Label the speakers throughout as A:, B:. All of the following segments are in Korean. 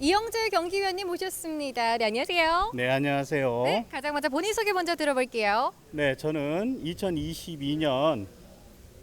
A: 이영재 경기위원님 모셨습니다. 네, 안녕하세요.
B: 네, 안녕하세요.
A: 네,
B: 네,
A: 가장 먼저 본인 소개 먼저 들어볼게요.
B: 저는 2022년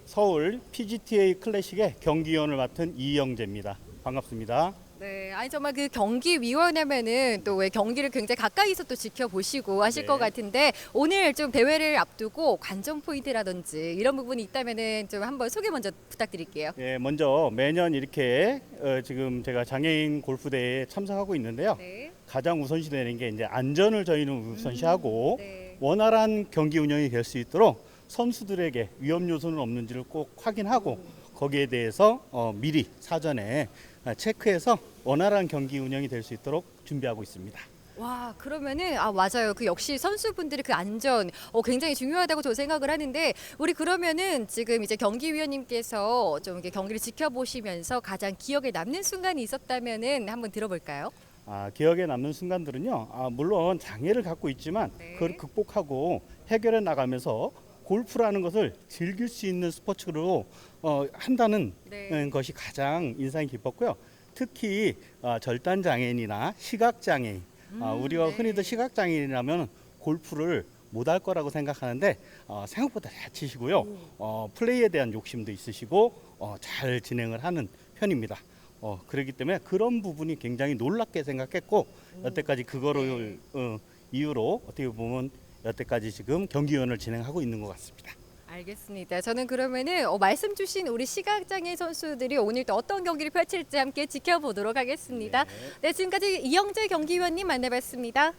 B: 서울 PGTA 클래식의 경기위원을 맡은 이영재입니다. 반갑습니다.
A: 네, 아니 정말 그 경기 위원회면은 또 왜 경기를 굉장히 가까이서 또 지켜보시고 하실
B: 네.
A: 것 같은데 오늘 좀 대회를 앞두고 관전 포인트라든지 이런 부분이 있다면은 좀 한번 소개 먼저 부탁드릴게요.
B: 예, 먼저 매년 이렇게 어, 지금 제가 장애인 골프 대회에 참석하고 있는데요.
A: 네.
B: 가장 우선시 되는 게 이제 안전을 저희는 우선시하고
A: 네.
B: 원활한 경기 운영이 될 수 있도록 선수들에게 위험 요소는 없는지를 꼭 확인하고 거기에 대해서 어, 미리 사전에 아, 체크해서 원활한 경기 운영이 될 수 있도록 준비하고 있습니다.
A: 와 그러면은 아 맞아요 그 역시 선수분들의 그 안전 어, 굉장히 중요하다고 저 생각을 하는데 우리 그러면은 지금 이제 경기위원님께서 좀 이렇게 경기를 지켜보시면서 가장 기억에 남는 순간이 있었다면은 한번 들어볼까요?
B: 아, 기억에 남는 순간들은요. 아, 물론 장애를 갖고 있지만
A: 네.
B: 그걸 극복하고 해결해 나가면서 골프라는 것을 즐길 수 있는 스포츠로 어, 한다는
A: 네.
B: 음, 것이 가장 인상이 깊었고요. 특히 어, 절단 장애인이나 시각 장애인, 아,
A: 음,
B: 우리가
A: 네.
B: 흔히들 시각 장애인이라면 골프를 못할 거라고 생각하는데 어, 생각보다 잘 치시고요. 어, 플레이에 대한 욕심도 있으시고 어, 잘 진행을 하는 편입니다. 어, 그렇기 때문에 그런 부분이 굉장히 놀랍게 생각했고 여태까지 그거를 어, 이유로 어떻게 보면 여태까지 지금 경기위원을 진행하고 있는 것 같습니다.
A: 알겠습니다. 저는 그러면은 어, 말씀 주신 우리 시각장애 선수들이 오늘 또 어떤 경기를 펼칠지 함께 지켜보도록 하겠습니다. 네, 지금까지 이영재 경기위원님 만나봤습니다.